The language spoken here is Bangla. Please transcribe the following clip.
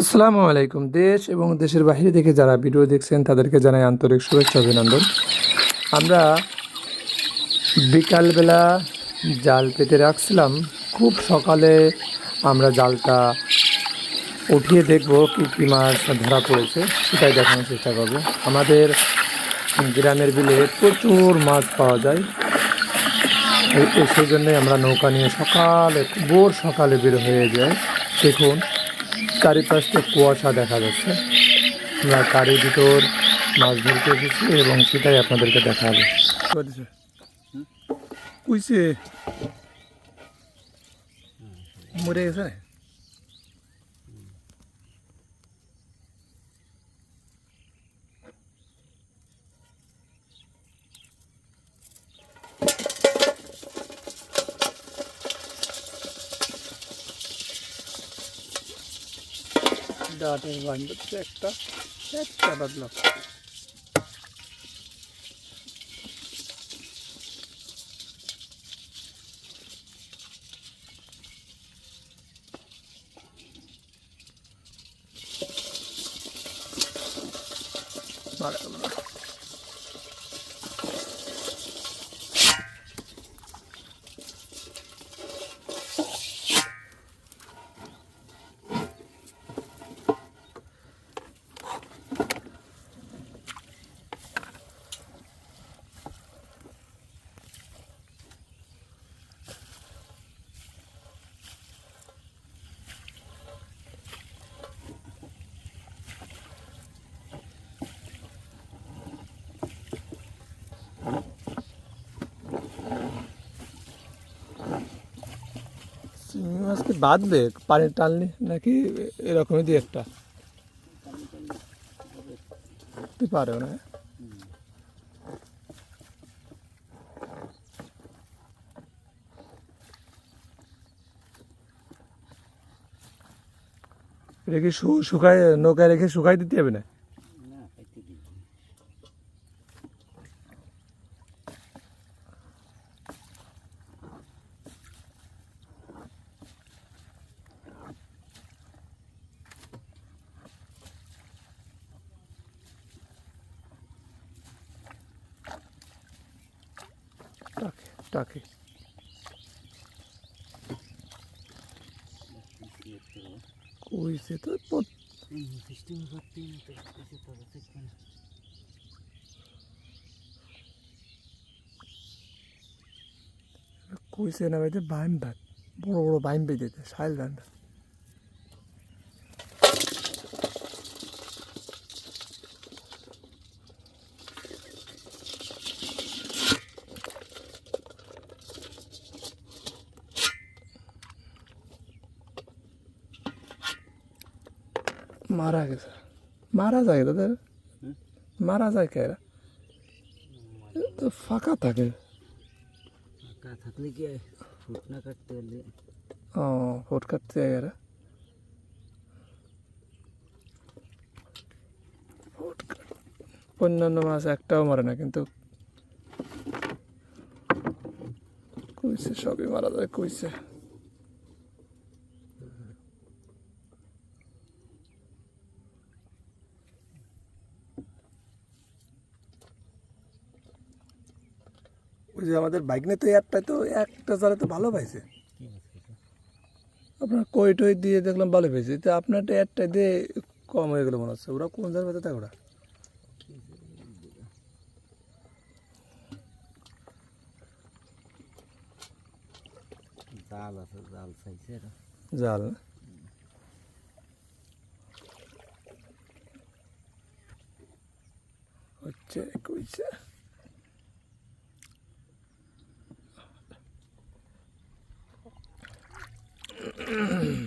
আসসালামু আলাইকুম। দেশ এবং দেশের বাইরে থেকে যারা ভিডিও দেখছেন, তাদেরকে জানাই আন্তরিক শুভেচ্ছা, অভিনন্দন। আমরা বিকালবেলা জাল পেতে রাখছিলাম। খুব সকালে আমরা জালটা উঠিয়ে দেখব কী কী মাছ ধরা পড়েছে, সেটাই দেখানোর চেষ্টা করব। আমাদের গ্রামের বিলে প্রচুর মাছ পাওয়া যায়। সেই জন্যই আমরা নৌকা নিয়ে সকালে, ভোর সকালে বের হয়ে যাই। দেখুন চারিপাশটা কুয়াশা দেখা যাচ্ছে। আমরা কারি ভিতর মাছ ধরতে এসেছি এবং সেটাই আপনাদেরকে দেখাবো। কুইছে? মরে গেছে? ডাটের বান্ধবটা একটা একটা বাদলাম মারা গেল না চিংড়ি মাছ কি বাঁধবে পানি টানলে নাকি এরকমই দিয়ে একটা? পারে না। রেখে শুকায়, নৌকায় রেখে শুকাই দিতে হবে না? টাকে কইছে তো কইছে না ভাইতে বাইম ভাত বড় বড় বাইম বেঁধেছে সাইল ধান। মারা গেছে। মারা যায় তাদের? মারা যায় কে তো ফাঁকা থাকে। ফাঁকা থাকলে কি ফুট না কাটতে পারলে? ও ফোট কাটতে যায় এরা? অন্যান্য মাছ একটাও মারে না কিন্তু কইছে সবই মারা যায় কইছে। ওই যে আমাদের বাইক নিয়ে তো একটা তো একটা চালে তো ভালো পাইছে? আপনার কই টই দিয়ে দেখলাম ভালো পেয়েছে তো আপনারটা একটা দিয়ে কম হয়ে গেলো মনে হচ্ছে। ওরা কোন জায়গায় পেতে থাকে ওরা? জাল আছে জাল চাইছে জাল? না? হচ্ছে কইছে। mm